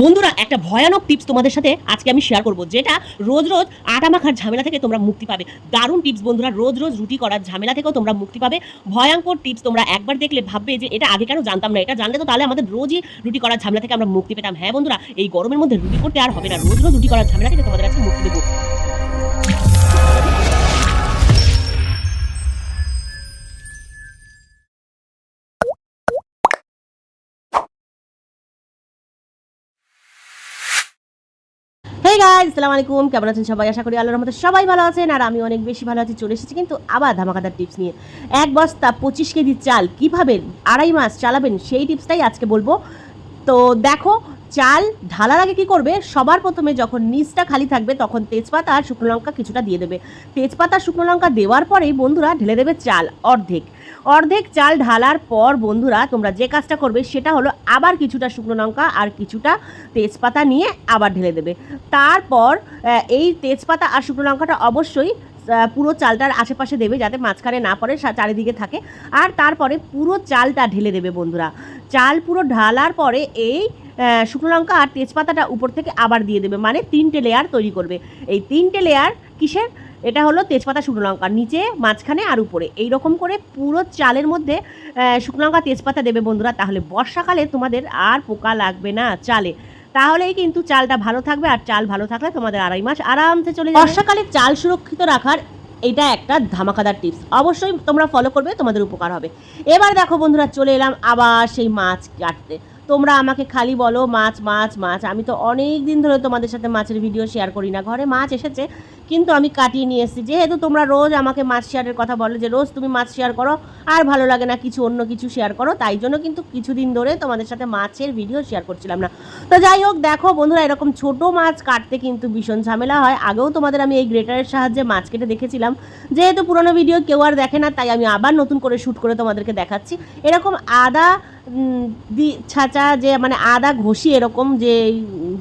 বন্ধুরা, একটা ভয়ানক টিপস তোমাদের সাথে আজকে আমি শেয়ার করব, যেটা রোজ রোজ আটা মাখার ঝামেলা থেকে তোমরা মুক্তি পাবে। দারুণ টিপস বন্ধুরা, রোজ রোজ রুটি করার ঝামেলা থেকেও তোমরা মুক্তি পাবে। ভয়ঙ্কর টিপস তোমরা একবার দেখলে ভাববে যে এটা আগে কেন জানতাম না, এটা জানলে তো তাহলে আমাদের রোজই রুটি করার ঝামেলা থেকে আমরা মুক্তি পেতাম। হ্যাঁ বন্ধুরা, এই গরমের মধ্যে রুটি করতে আর হবে না, রোজ রোজ রুটি করার ঝামেলা থেকে তোমাদের কাছে মুক্তি দেবো। গাইজ সালাম আলাইকুম কেমন আছেন সবাই? আশা করি আল্লাহর মতো সবাই ভালো আছেন। আর আমি অনেক বেশি ভালো আছি, চলে এসেছি কিন্তু আবার ধামাকাদার টিপস নিয়ে। এক বস্তা পঁচিশ কেজি চাল কীভাবে আড়াই মাস চালাবেন সেই টিপসটাই আজকে বলব। তো দেখো, চাল ঢালার আগে কি করবে? সবার প্রথমে যখন নিচটা খালি থাকবে, তখন তেজপাতা আর শুকনো লঙ্কা কিছুটা দিয়ে দেবে। তেজপাতা শুকনো লঙ্কা দেওয়ার পরেই বন্ধুরা ঢেলে দেবে চাল অর্ধেক। অর্ধেক চাল ঢালার পর বন্ধুরা তোমরা যে কাজটা করবে, সেটা হলো আবার কিছুটা শুকনো লঙ্কা আর কিছুটা তেজপাতা নিয়ে আবার ঢেলে দেবে। তারপর এই তেজপাতা আর শুকনো লঙ্কাটা অবশ্যই পুরো চালটার আশেপাশে দেবে যাতে মাঝখানে না পড়ে চারিদিকে থাকে। আর তারপরে পুরো চালটা ঢেলে দেবে বন্ধুরা। চাল পুরো ঢালার পরে এই শুকনো লঙ্কা আর তেজপাতাটা উপর থেকে আবার দিয়ে দেবে। মানে তিনটে লেয়ার তৈরি করবে। এই তিনটে লেয়ার কিসের? এটা হলো তেজপাতা, শুকনো লঙ্কা। নিচে, মাঝখানে আর উপরে। এই রকম করে পুরো চালের মধ্যে শুকনো লঙ্কা, তেজপাতা দেবে বন্ধুরা। তাহলে বর্ষাকালে তোমাদের আর পোকা লাগবে না চালে। তাহলেই কিন্তু চালটা ভালো থাকবে আর চাল ভালো থাকলে তোমাদের আড়াই মাস আরামসে চলে যাবে। বর্ষাকালে চাল সুরক্ষিত রাখার এটা একটা ধামাকাদার টিপস। অবশ্যই তোমরা ফলো করবে, তোমাদের উপকার হবে। এবার দেখো বন্ধুরা, চলে এলাম আবার সেই মাছ কাটতে। তোমরা আমাকে খালি বলো, মাছ মাছ মাছ। আমি তো অনেক দিন ধরে তোমাদের সাথে মাছের ভিডিও শেয়ার করি না। ঘরে মাছ এসেছে কিন্তু আমি কাটিয়ে নিয়ে এসেছি। যেহেতু তোমরা রোজ আমাকে মাছ শেয়ারের কথা বলো যে রোজ তুমি মাছ শেয়ার করো, আর ভালো লাগে না কিছু অন্য কিছু শেয়ার করো, তাই জন্য কিন্তু কিছুদিন ধরে তোমাদের সাথে মাছের ভিডিও শেয়ার করছিলাম না। তো যাই হোক, দেখো বন্ধুরা, এরকম ছোট মাছ কাটতে কিন্তু ভীষণ ঝামেলা হয়। আগেও তোমাদের আমি এই গ্রেটারের সাহায্যে মাছ কেটে দেখেছিলাম। যেহেতু পুরোনো ভিডিও কেউ আর দেখে না, তাই আমি আবার নতুন করে শ্যুট করে তোমাদেরকে দেখাচ্ছি। এরকম আদা দি, ছাঁচা যে মানে আদা, ঘষি এরকম যে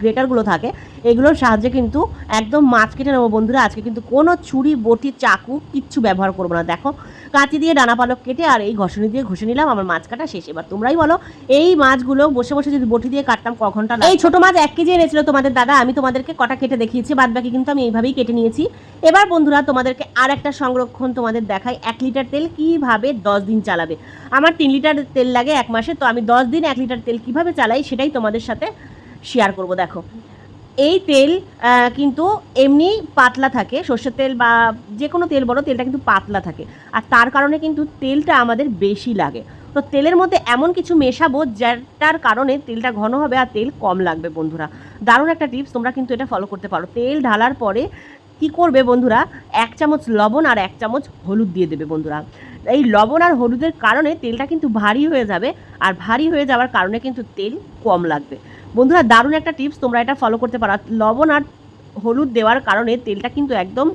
গ্রেটারগুলো থাকে, এগুলোর সাহায্যে কিন্তু একদম মাছ কেটে নেব বন্ধুরা। আজকে কিন্তু কোনো ছুরি, বটি, চাকু কিচ্ছু ব্যবহার করব না। দেখো কাঁচি দিয়ে ডানা পালক কেটে আর এই ঘষণি দিয়ে ঘষে নিলাম, আমার মাছ কাটা শেষ। এবার তোমরাই বলো, এই মাছগুলো বসে বসে যদি বটি দিয়ে কাটতাম ক ঘণ্টা এই ছোট মাছ এক কেজি এনেছিল তোমাদের দাদা, আমি তোমাদেরকে কটা কেটে দেখিয়েছি বাদ বাকি কিন্তু আমি এইভাবেই কেটে নিয়েছি। এবার বন্ধুরা, তোমাদেরকে আর একটা সংরক্ষণ তোমাদের দেখাই, এক লিটার তেল কীভাবে দশ দিন চালাবে? আমার তিন লিটার তেল লাগে এক মাসে, তো আমি দশ দিন এক লিটার তেল কীভাবে চালাই সেটাই তোমাদের সাথে শেয়ার করব, দেখো। এই তেল কিন্তু এমনি পাতলা থাকে। সর্ষের তেল বা যে কোনো তেল, বড় তেলটা কিন্তু পাতলা থাকে। আর তার কারণে কিন্তু তেলটা আমাদের বেশি লাগে। তো তেলের মধ্যে এমন কিছু মেশাবো, যেটার কারণে তেলটা ঘন হবে আর তেল কম লাগবে, বন্ধুরা। দারুণ একটা টিপস, তোমরা কিন্তু এটা ফলো করতে পারো। তেল ঢালার পরে কি করবে, বন্ধুরা? এক চামচ লবণ আর এক চামচ হলুদ দিয়ে দেবে, বন্ধুরা। এই লবণ আর হলুদের কারণে তেলটা কিন্তু ভারী হয়ে যাবে। আর ভারী হয়ে যাওয়ার কারণে কিন্তু তেল কম লাগবে। বন্ধুরা, দারুণ একটা টিপস তোমরা এটা ফলো করতে পারো। লবণ আর হলুদ দেওয়ার কারণে তেলটা কিন্তু একদম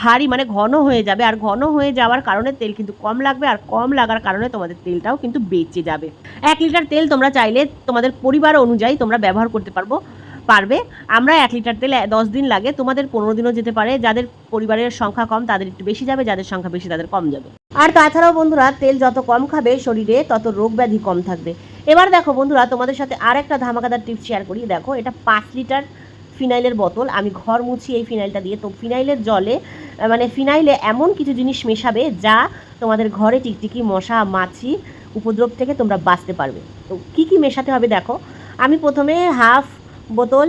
ভারী মানে ঘন হয়ে যাবে। আর ঘন হয়ে যাওয়ার কারণে তেল কিন্তু কম লাগবে, আর কম লাগার কারণে তোমাদের তেলটাও কিন্তু বেঁচে যাবে। এক লিটার তেল তোমরা চাইলে তোমাদের পরিবার অনুযায়ী তোমরা ব্যবহার করতে পারব, পারবে। আমরা এক লিটার তেল দশ দিন লাগে, তোমাদের পনেরো দিনও যেতে পারে। যাদের পরিবারের সংখ্যা কম, তাদের একটু বেশি যাবে, যাদের সংখ্যা বেশি, তাদের কম যাবে। আর তাছাড়াও বন্ধুরা, তেল যত কম খাবে শরীরে, তত রোগ ব্যাধি কম থাকবে। এবার দেখো বন্ধুরা, তোমাদের সাথে আর একটা ধামাকাদার টিপস শেয়ার করি। দেখো, এটা পাঁচ লিটার ফিনাইলের বোতল। আমি ঘর মুছি এই ফিনাইলটা দিয়ে। তো ফিনাইলের জলে মানে ফিনাইলে এমন কিছু জিনিস মেশাবে যা তোমাদের ঘরে টিকটিকি, মশা, মাছি, উপদ্রব থেকে তোমরা বাঁচতে পারবে। তো কি কি মেশাতে হবে দেখো? আমি প্রথমে হাফ বোতল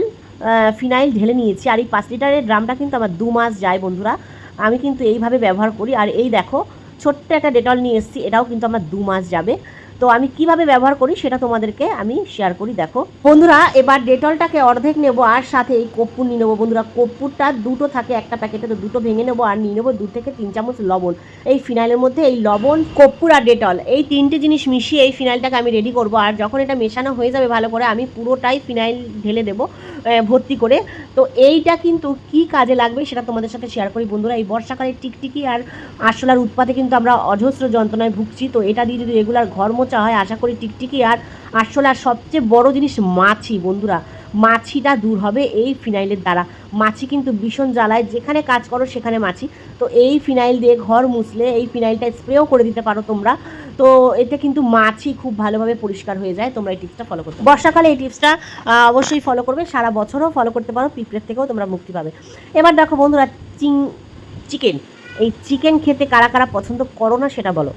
ফিনাইল ঢেলে নিয়েছি। আর এই পাঁচ লিটারের ড্রামটা কিন্তু আমার দু মাস যায় বন্ধুরা। আমি কিন্তু এইভাবে ব্যবহার করি। আর এই দেখো, ছোট্ট একটা ডেটল নিয়ে এসেছি। এটাও কিন্তু আমার দু মাস যাবে। তো আমি কীভাবে ব্যবহার করি সেটা তোমাদেরকে আমি শেয়ার করি, দেখো। বন্ধুরা, এবার ডেটলটাকে অর্ধেক নেব আর সাথে এই কর্পূর নিয়ে নেব। বন্ধুরা, কর্পূরটা দুটো থাকে একটা প্যাকেটে, তো দুটো ভেঙে নেব আর নিয়ে নেব দু থেকে তিন চামচ লবণ। এই ফিনাইলের মধ্যে এই লবণ, কর্পূর আর ডেটল, এই তিনটে জিনিস মিশিয়ে এই ফিনাইলটাকে আমি রেডি করব। আর যখন এটা মেশানো হয়ে যাবে ভালো করে, আমি পুরোটাই ফিনাইল ঢেলে দেবো ভর্তি করে। তো এইটা কিন্তু কি কাজে লাগবে সেটা তোমাদের সাথে শেয়ার করি। বন্ধুরা, এই বর্ষাকালে টিকটিকি আর আরশোলার উৎপাতে কিন্তু আমরা অজস্র যন্ত্রণায় ভুগছি। তো এটা দিয়ে যদি রেগুলার ঘর মোচা হয়, আশা করি টিকটিকি আর আসলে আর সবচেয়ে বড় জিনিস মাছি, বন্ধুরা। মাছিটা দূর হবে এই ফিনাইলের দ্বারা। মাছি কিন্তু ভীষণ জ্বালায়, যেখানে কাজ করো সেখানে মাছি। তো এই ফিনাইল দিয়ে ঘর মুছলে, এই ফিনাইলটা স্প্রেও করে দিতে পারো তোমরা। তো এতে কিন্তু মাছি খুব ভালোভাবে পরিষ্কার হয়ে যায়, তোমরা এই টিপসটা ফলো করতে বর্ষাকালে এই টিপসটা অবশ্যই ফলো করবে, সারা বছরও ফলো করতে পারো, পিঁপড়ের থেকেও তোমরা মুক্তি পাবে। এবার দেখো বন্ধুরা, চিং, চিকেন। এই চিকেন খেতে কারা কারা পছন্দ করো না সেটা বলো।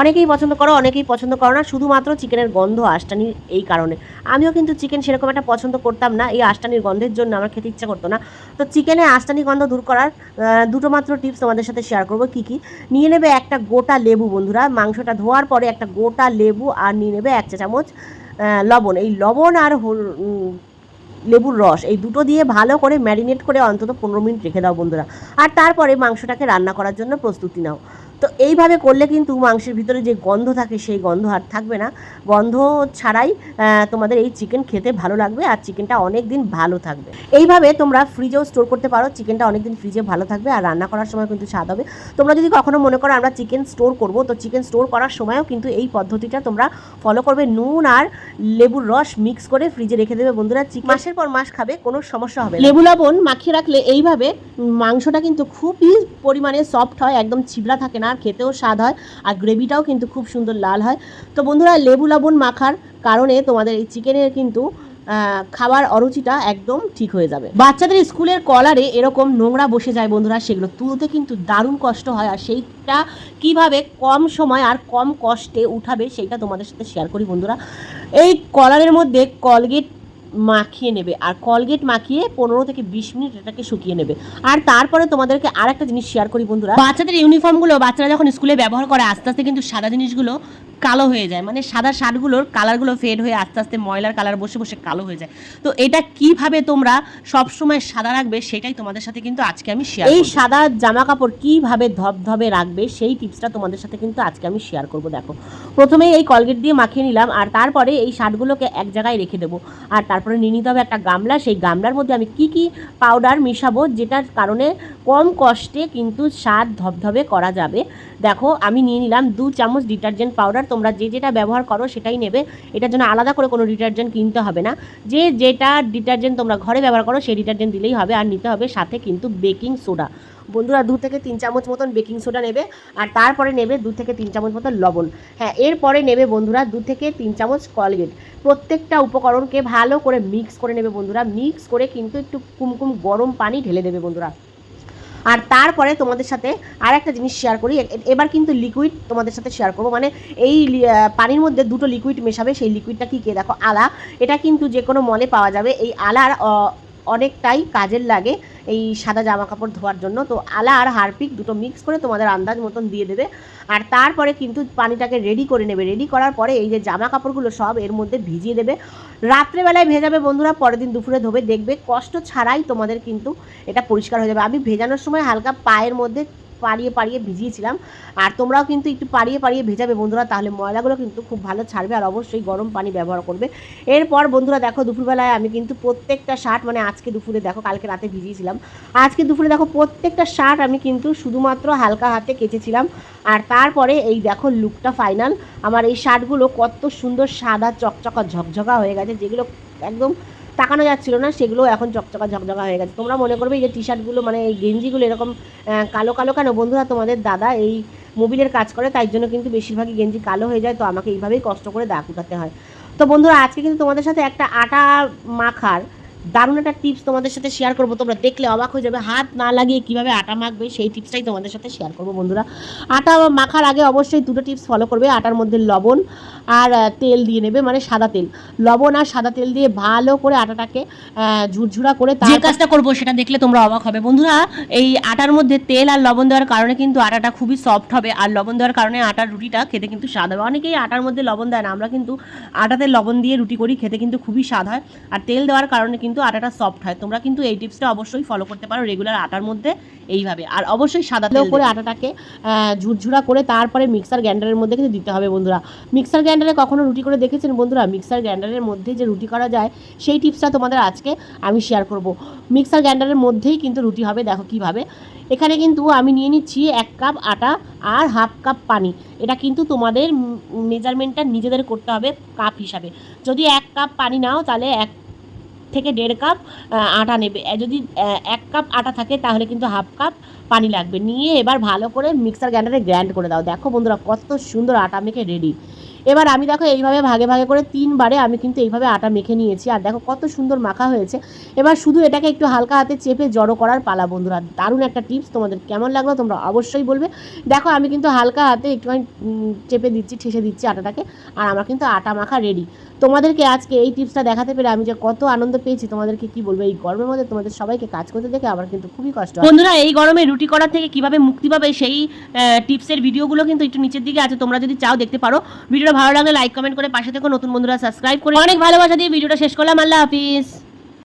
অনেকেই পছন্দ করো, অনেকেই পছন্দ করো না। শুধুমাত্র চিকেনের গন্ধ আষ্টানির এই কারণে। আমিও কিন্তু চিকেন সেরকম একটা পছন্দ করতাম না। এই আষ্টানির গন্ধের জন্য আমার খেতে ইচ্ছা করতো না। তো চিকেনে আষ্টানি গন্ধ দূর করার দুটো মাত্র টিপস তোমাদের সাথে শেয়ার করব। কী কী? নিয়ে নেবে একটা গোটা লেবু বন্ধুরা। মাংসটা ধোয়ার পরে একটা গোটা লেবু আর নিয়ে নেবে এক চা চামচ লবণ। এই লবণ আর লেবুর রস, এই দুটো দিয়ে ভালো করে ম্যারিনেট করে অন্তত পনেরো মিনিট রেখে দাও বন্ধুরা। আর তারপরে মাংসটাকে রান্না করার জন্য প্রস্তুতি নাও। তো এইভাবে করলে কিন্তু মাংসের ভিতরে যে গন্ধ থাকে সেই গন্ধ আর থাকবে না। গন্ধ ছাড়াই তোমাদের এই চিকেন খেতে ভালো লাগবে আর চিকেনটা অনেক দিন ভালো থাকবে। এইভাবে তোমরা ফ্রিজেও স্টোর করতে পারো চিকেনটা অনেক দিন ফ্রিজে ভালো থাকবে আর রান্না করার সময় কিন্তু স্বাদ হবে। তোমরা যদি কখনো মনে করো আমরা চিকেন স্টোর করব তো চিকেন স্টোর করার সময়ও কিন্তু এই পদ্ধতিটা তোমরা ফলো করবে। নুন আর লেবুর রস মিক্স করে ফ্রিজে রেখে দেবে বন্ধুরা। মাসের পর মাস খাবে কোনো সমস্যা হবে লেবু লবণ মাখিয়ে রাখলে এইভাবে মাংসটা কিন্তু খুবই পরিমাণে সফট হয় একদম ছিবড়া থাকে না। আর খেতেও স্বাদ হয় আর গ্রেভিটাও কিন্তু খুব সুন্দর লাল হয়। তো বন্ধুরা, লেবু লবণ মাখার কারণে তোমাদের এই চিকেনের কিন্তু খাবার অরুচিটা একদম ঠিক হয়ে যাবে। বাচ্চাদের স্কুলের কলারে এরকম নোংরা বসে যায় বন্ধুরা, সেগুলো তুলতে কিন্তু দারুণ কষ্ট হয় আর সেইটা কীভাবে কম সময় আর কম কষ্টে উঠাবে, সেইটা তোমাদের সাথে শেয়ার করি বন্ধুরা। এই কলারের মধ্যে কলগেট মাখিয়ে নেবে। আর কলগেট মাখিয়ে পনেরো থেকে বিশ মিনিট এটাকে শুকিয়ে নেবে। আর তারপরে তোমাদেরকে আর একটা জিনিস শেয়ার করি বন্ধুরা। বাচ্চাদের ইউনিফর্মগুলো বাচ্চারা যখন স্কুলে ব্যবহার করে, আস্তে আস্তে কিন্তু সাদা জিনিসগুলো কালো হয়ে যায়। মানে সাদা শার্টগুলোর কালারগুলো ফেড হয়ে আস্তে আস্তে ময়লার কালার বসে বসে কালো হয়ে যায়। তো এটা কীভাবে তোমরা সব সময় সাদা রাখবে সেটাই তোমাদের সাথে কিন্তু আজকে আমি শেয়ার এই সাদা জামা কাপড় কীভাবে ধবধবে রাখবে সেই টিপসটা তোমাদের সাথে কিন্তু আজকে আমি শেয়ার করব দেখো। প্রথমেই এই কলগেট দিয়ে মাখিয়ে নিলাম আর তারপরে এই শার্টগুলোকে এক জায়গায় রেখে দেবো। আর তারপরে নিয়ে নিতে হবে একটা গামলা। সেই গামলার মধ্যে আমি কি কি পাউডার মিশাবো যেটার কারণে কম কষ্টে কিন্তু স্বাদ ধবধবে করা যাবে। দেখো আমি নিয়ে নিলাম দু চামচ ডিটারজেন্ট পাউডার তোমরা যে যেটা ব্যবহার করো সেটাই নেবে। এটার জন্য আলাদা করে কোনো ডিটারজেন্ট কিনতে হবে না। যে যেটা ডিটারজেন্ট তোমরা ঘরে ব্যবহার করো সেই ডিটারজেন্ট দিলেই হবে আর নিতে হবে সাথে কিন্তু বেকিং সোডা। বন্ধুরা দু থেকে তিন চামচ মতন বেকিং সোডা নেবে আর তারপরে নেবে দু থেকে তিন চামচ মতন লবণ। হ্যাঁ এরপরে নেবে বন্ধুরা দু থেকে তিন চামচ কলগেট। প্রত্যেকটা উপকরণকে ভালো করে মিক্স করে নেবে বন্ধুরা। মিক্স করে কিন্তু একটু কুমকুম গরম পানি ঢেলে দেবে বন্ধুরা। আর তারপরে তোমাদের সাথে আর একটা জিনিস শেয়ার করি। এবার কিন্তু লিকুইড তোমাদের সাথে শেয়ার করব। মানে এই পানির মধ্যে দুটো লিকুইড মেশাবে, সেই লিকুইডটা কী কে? দেখো, আলা। এটা কিন্তু যে কোনো মলে পাওয়া যাবে। এই আলার অনেকটাই কাজের লাগে এই সাদা জামা কাপড় ধোয়ার জন্য। তো আলা আর হারপিক দুটো মিক্স করে তোমাদের আন্দাজ মতন দিয়ে দেবে। আর তারপরে কিন্তু পানিটাকে রেডি করে নেবে। রেডি করার পরে এই যে জামা কাপড়গুলো সব এর মধ্যে ভিজিয়ে দেবে। রাত্রেবেলায় ভেজাবে বন্ধুরা পরের দিন দুপুরে ধোবে। দেখবে কষ্ট ছাড়াই তোমাদের কিন্তু এটা পরিষ্কার হয়ে যাবে। আমি ভেজানোর সময় হালকা পায়ের মধ্যে পাড়িয়ে পাড়িয়ে ভিজিয়েছিলাম। আর তোমরাও কিন্তু একটু পাড়িয়ে পাড়িয়ে ভেজাবে বন্ধুরা, তাহলে ময়লাগুলো কিন্তু খুব ভালো ছাড়বে আর অবশ্যই গরম পানি ব্যবহার করবে। এরপর বন্ধুরা দেখো দুপুরবেলায় আমি কিন্তু প্রত্যেকটা শার্ট মানে আজকে দুপুরে দেখো, কালকে রাতে ভিজিয়েছিলাম। আজকে দুপুরে দেখো প্রত্যেকটা শার্ট আমি কিন্তু শুধুমাত্র হালকা হাতে কেচেছিলাম। আর তারপরে এই দেখো লুকটা ফাইনাল। আমার এই শার্টগুলো কত সুন্দর সাদা চকচকা ঝকঝকা হয়ে গেছে, যেগুলো একদম তাকানো যাচ্ছিল না, সেগুলো এখন চকচকা ঝকঝকা হয়ে গেছে। তোমরা মনে করবে এই যে টি শার্টগুলো মানে এই গেঞ্জিগুলো এরকম কালো কালো কেন? বন্ধুরা, তোমাদের দাদা এই মোবিলের কাজ করে, তাই জন্য কিন্তু বেশিরভাগই গেঞ্জি কালো হয়ে যায়, তো আমাকে এইভাবেই কষ্ট করে দাগ উঠাতে হয়। তো বন্ধুরা, আজকে কিন্তু তোমাদের সাথে একটা আটা মাখার দারুণ একটা টিপস তোমাদের সাথে শেয়ার করব। তোমরা দেখলে অবাক হয়ে যাবে হাত না লাগিয়ে কীভাবে আটা মাখবে সেই টিপসটাই তোমাদের সাথে শেয়ার করব বন্ধুরা। আটা মাখার আগে অবশ্যই দুটো টিপস ফলো করবে আটার মধ্যে লবণ আর তেল দিয়ে নেবে মানে সাদা তেল। লবণ আর সাদা তেল দিয়ে ভালো করে আটাটাকে ঝুরঝুরা করে যে কাজটা করব সেটা দেখলে তোমরা অবাক হবে। বন্ধুরা এই আটার মধ্যে তেল আর লবণ দেওয়ার কারণে কিন্তু আটাটা খুবই সফট হবে। আর লবণ দেওয়ার কারণে আটার রুটিটা খেতে কিন্তু স্বাদ হবে। অনেকেই আটার মধ্যে লবণ দেয় না। আমরা কিন্তু আটাতে লবণ দিয়ে রুটি করি খেতে কিন্তু খুবই স্বাদ হয়। আর তেল দেওয়ার কারণে কিন্তু আটাটা সফট হয়। তোমরা কিন্তু এই টিপসটা অবশ্যই ফলো করতে পারো রেগুলার আটার মধ্যে এইভাবে। আর অবশ্যই সাদা তেল করে আটাটাকে ঝুরঝুরা করে তারপরে মিক্সার গ্রাইন্ডারের মধ্যে কিন্তু দিতে হবে বন্ধুরা। মিক্সার গ্রাইন্ডারে কখনো রুটি করে দেখেছেন বন্ধুরা? মিক্সার গ্রাইন্ডারের মধ্যে যে রুটি করা যায় সেই টিপসটা তোমাদের আজকে আমি শেয়ার করব। মিক্সার গ্রাইন্ডারের মধ্যেই কিন্তু রুটি হবে দেখো কীভাবে। এখানে কিন্তু আমি নিয়ে নিচ্ছি এক কাপ আটা আর হাফ কাপ পানি। এটা কিন্তু তোমাদের মেজারমেন্টটা নিজেদের করতে হবে কাপ হিসাবে। যদি এক কাপ পানি নাও তাহলে এক থেকে দেড় কাপ আটা নেবে। যদি এক কাপ আটা থাকে, তাহলে কিন্তু হাফ কাপ পানি লাগবে। নিয়ে এবার ভালো করে মিক্সার গ্রাইন্ডারে গ্র্যান্ড করে দাও। দেখো বন্ধুরা কত সুন্দর আটা মেখে রেডি। এবার আমি দেখো এইভাবে ভাগে ভাগে করে তিনবারে আমি কিন্তু এইভাবে আটা মেখে নিয়েছি। আর দেখো কত সুন্দর মাখা হয়েছে। এবার শুধু এটাকে একটু হালকা হাতে চেপে জড়ো করার পালা বন্ধুরা। দারুণ একটা টিপস তোমাদের কেমন লাগল তোমরা অবশ্যই বলবে। দেখো আমি কিন্তু হালকা হাতে একটুখানি চেপে দিচ্ছি, ঠেসে দিচ্ছি আটাটাকে। আর আমার কিন্তু আটা মাখা রেডি। তোমাদেরকে আজকে এই টিপসটা দেখাতে পেরে আমি যে কত আনন্দ পেয়েছি তোমাদেরকে কি বলব? এই গরমের মধ্যে তোমাদের সবাইকে কাজ করতে দেখে আমার কিন্তু খুবই কষ্ট বন্ধুরা এই গরমে রুটি করার থেকে কীভাবে মুক্তি পাবে সেই টিপসের ভিডিওগুলো কিন্তু একটু নিচের দিকে আছে। তোমরা যদি চাও দেখতে পারো। ভিডিওটা ভালো লাগলে লাইক কমেন্ট করে পাশে থেকে। নতুন বন্ধুরা সাবস্ক্রাইব করে অনেক ভালোবাসা দিয়ে ভিডিওটা শেষ করলাম। আল্লাহ হাফিজ।